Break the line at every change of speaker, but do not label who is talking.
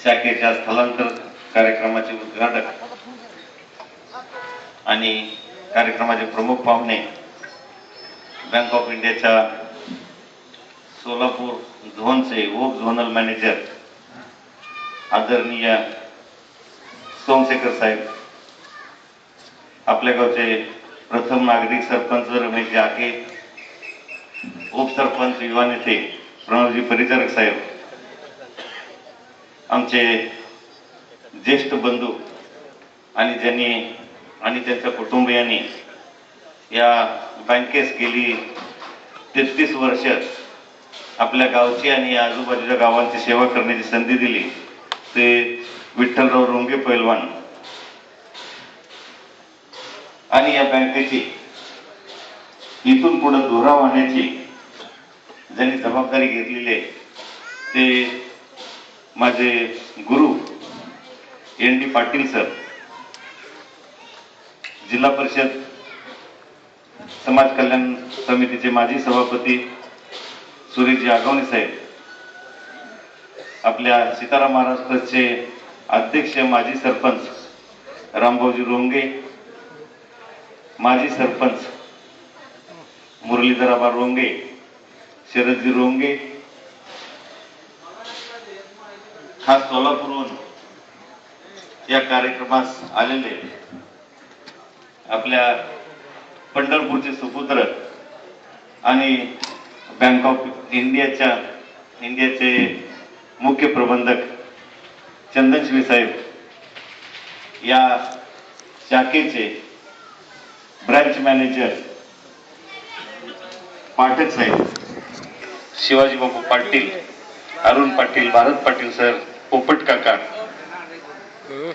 शाखेच्या स्थलांतर कार्यक्रमाचे उद्घाटक आणि कार्यक्रमाचे प्रमुख पाहुणे बँक ऑफ इंडियाच्या सोलापूर झोनचे उप झोनल मॅनेजर आदरणीय सोमशेखर साहेब आपल्या गावचे प्रथम नागरिक सरपंच रमेश जाके उपसरपंच युवा नेते प्रणवजी परिचारक साहेब आमचे ज्येष्ठ बंधू आणि ज्यांनी आणि त्यांच्या कुटुंबियांनी या बँकेस गेली तेहतीस वर्ष आपल्या गावची आणि आजूबाजूच्या गावांची सेवा करण्याची संधी दिली. ते विठ्ठलराव रोंगे पैलवान. आणि या बँकेची इथून पुढे धुरा वाहण्याची ज्यांनी जबाबदारी घेतलेली आहे ते माझे गुरु एन डी पाटील सर जिल्हा परिषद समाज कल्याण समितीचे माजी सभापती सुरेशजी आगवणे साहेब आपल्या सीताराम महाराज ट्रस्टचे अध्यक्ष माजी सरपंच रामभाऊजी रोंगे माजी सरपंच मुरलीधराबा रोंगे शरदजी रोंगे खास सोलापूरहून या कार्यक्रमास आलेले आपल्या पंढरपूरचे सुपुत्र आणि बँक ऑफ इंडियाच्या इंडियाचे मुख्य प्रबंधक चंदनश्री साहेब या शाखेचे ब्रँच मॅनेजर पाठक साहेब. शिवाजीबाबू पाटील अरुण पाटील भारत पाटील सर पोपट काका. हो.